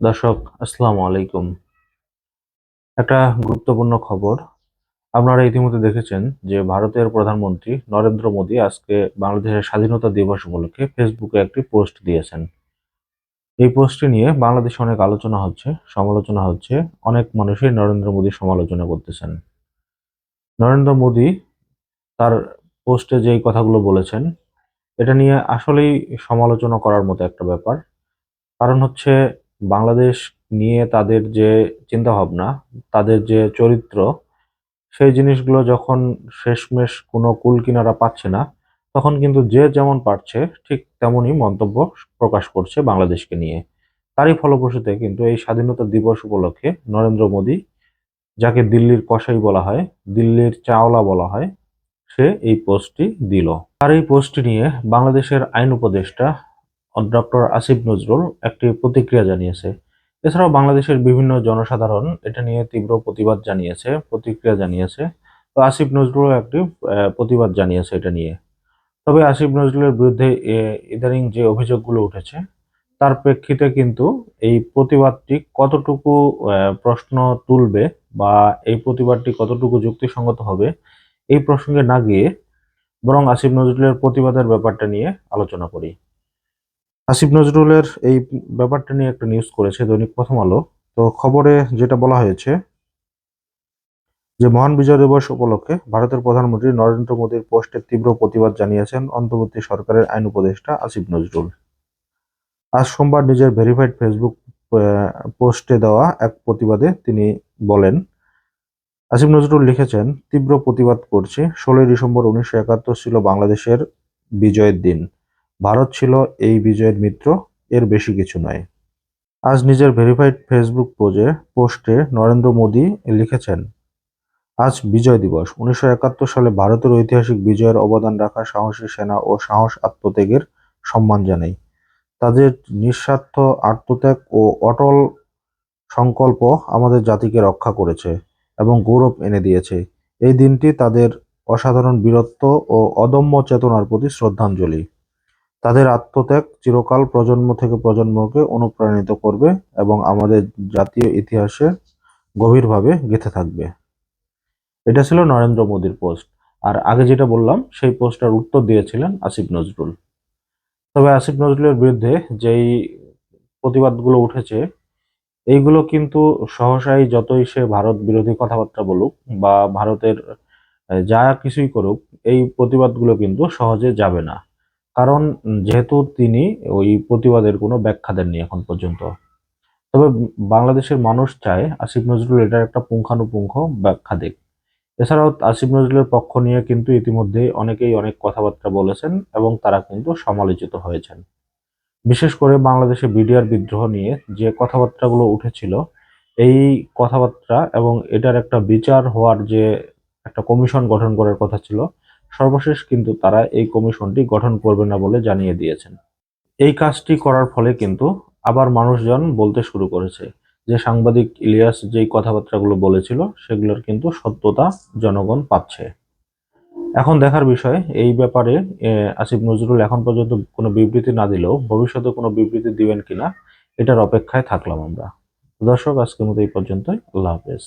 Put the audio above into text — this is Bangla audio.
দর্শক, আসসালামু আলাইকুম। একটা গুরুত্বপূর্ণ খবর। আপনারা ইতিমধ্যে দেখেছেন যে ভারতের প্রধানমন্ত্রী নরেন্দ্র মোদী আজকে বাংলাদেশের স্বাধীনতা দিবস উপলক্ষে ফেসবুকে একটি পোস্ট দিয়েছেন। এই পোস্টটি নিয়ে বাংলাদেশে অনেক আলোচনা হচ্ছে, সমালোচনা হচ্ছে, অনেক মানুষই নরেন্দ্র মোদীর সমালোচনা করতেছেন। নরেন্দ্র মোদী তার পোস্টে যেই কথাগুলো বলেছেন, এটা নিয়ে আসলেই সমালোচনা করার মতো একটা ব্যাপার। কারণ হচ্ছে বাংলাদেশ নিয়ে তাদের যে চিন্তাভাবনা, তাদের যে চরিত্র, সেই জিনিসগুলো যখন শেষমেশ কোনো কুল কিনারা পাচ্ছে না, তখন কিন্তু যে যেমন পারছে, ঠিক তেমনই মন্তব্য প্রকাশ করছে বাংলাদেশকে নিয়ে। তারই ফলপ্রসূতে কিন্তু এই স্বাধীনতা দিবস উপলক্ষে নরেন্দ্র মোদী, যাকে দিল্লির কসাই বলা হয়, দিল্লির চাওলা বলা হয়, সে এই পোস্টটি দিল। আর এই পোস্টটি নিয়ে বাংলাদেশের আইন উপদেষ্টা ডক্টর আসিফ নজরুল একটি প্রতিক্রিয়া জানিয়েছে। এছাড়াও বাংলাদেশের বিভিন্ন জনসাধারণ এটা নিয়ে তীব্র প্রতিবাদ জানিয়েছে, প্রতিক্রিয়া জানিয়েছে। তো আসিফ নজরুল একটি প্রতিবাদ জানিয়েছে এটা নিয়ে। তবে আসিফ নজরুলের বিরুদ্ধে ইদানিং যে অভিযোগগুলো উঠেছে, তার প্রেক্ষিতে কিন্তু এই প্রতিবাদটি কতটুকু প্রশ্ন তুলবে বা এই প্রতিবাদটি কতটুকু যুক্তিসঙ্গত হবে, এই প্রসঙ্গে না গিয়ে বরং আসিফ নজরুলের প্রতিবাদের ব্যাপারটা নিয়ে আলোচনা করি। আসিফ নজরুলের এই ব্যাপারটা নিয়ে একটা নিউজ করেছে দৈনিক প্রথম আলো। তো খবরে যেটা বলা হয়েছে যে, মহান বিজয় দিবস উপলক্ষে ভারতের প্রধানমন্ত্রী নরেন্দ্র মোদীর পোস্টের তীব্র প্রতিবাদ জানিয়েছেন অন্তর্বর্তী সরকারের আইন উপদেষ্টা আসিফ নজরুল। আজ সোমবার নিজের ভেরিফাইড ফেসবুক পোস্টে দেওয়া এক প্রতিবাদে তিনি বলেন, আসিফ নজরুল লিখেছেন, তীব্র প্রতিবাদ করছি। ষোলোই ডিসেম্বর উনিশশো একাত্তর ছিল বাংলাদেশের বিজয়ের দিন। ভারত ছিল এই বিজয়ের মিত্র, এর বেশি কিছু নয়। আজ নিজের ভেরিফাইড ফেসবুক পোজে, পোস্টে নরেন্দ্র মোদী লিখেছেন, আজ বিজয় দিবস। উনিশশো একাত্তর সালে ভারতের ঐতিহাসিক বিজয়ের অবদান রাখা সাহসী সেনা ও সাহস আত্মত্যাগের সম্মান জানাই। তাদের নিঃস্বার্থ আত্মত্যাগ ও অটল সংকল্প আমাদের জাতিকে রক্ষা করেছে এবং গৌরব এনে দিয়েছে। এই দিনটি তাদের অসাধারণ বীরত্ব ও অদম্য চেতনার প্রতি শ্রদ্ধাঞ্জলি। তাদের আত্মত্যাগ চিরকাল প্রজন্ম থেকে প্রজন্মকে অনুপ্রাণিত করবে এবং আমাদের জাতীয় ইতিহাসে গভীরভাবে গেঁথে থাকবে। এটা ছিল নরেন্দ্র মোদীর পোস্ট। আর আগে যেটা বললাম, সেই পোস্টটার উত্তর দিয়েছিলেন আসিফ নজরুল। তবে আসিফ নজরুলের বিরুদ্ধে যেই প্রতিবাদগুলো উঠেছে, এইগুলো কিন্তু সহসাই যতই সে ভারত বিরোধী কথাবার্তা বলুক বা ভারতের যা কিছুই করুক, এই প্রতিবাদগুলো কিন্তু সহজে যাবে না। কারণ যেহেতু তিনি ওই প্রতিবাদের কোনো ব্যাখ্যা দেননি এখন পর্যন্ত। তবে বাংলাদেশের মানুষ চায় আসিফ নজরুল এটার একটা পুঙ্খানুপুঙ্খ ব্যাখ্যা দিক। এছাড়াও আসিফ নজরুলের পক্ষ নিয়ে কিন্তু ইতিমধ্যেই অনেকেই অনেক কথাবার্তা বলেছেন এবং তারা কিন্তু সমালোচিত হয়েছেন। বিশেষ করে বাংলাদেশে বিডিআর বিদ্রোহ নিয়ে যে কথাবার্তাগুলো উঠেছিল, এই কথাবার্তা এবং এটার একটা বিচার হওয়ার যে একটা কমিশন গঠন করার কথা ছিল সর্বশেষ কিন্তু তারা এই কমিশনটি গঠন করবে না বলে জানিয়ে দিয়েছেন। এই কাজটি করার ফলে কিন্তু আবার মানুষজন বলতে শুরু করেছে যে সাংবাদিক ইলিয়াস যেই কথাবার্তাগুলো বলেছিল সেগুলোর কিন্তু সত্যতা জনগণ পাচ্ছে। এখন দেখার বিষয়, এই ব্যাপারে আসিফ নজরুল এখন পর্যন্ত কোনো বিবৃতি না দিলেও ভবিষ্যতে কোনো বিবৃতি দিবেন কিনা, এটার অপেক্ষায় থাকলাম আমরা। দর্শক, আজকের মতো এই পর্যন্তই। আল্লাহ হাফেজ।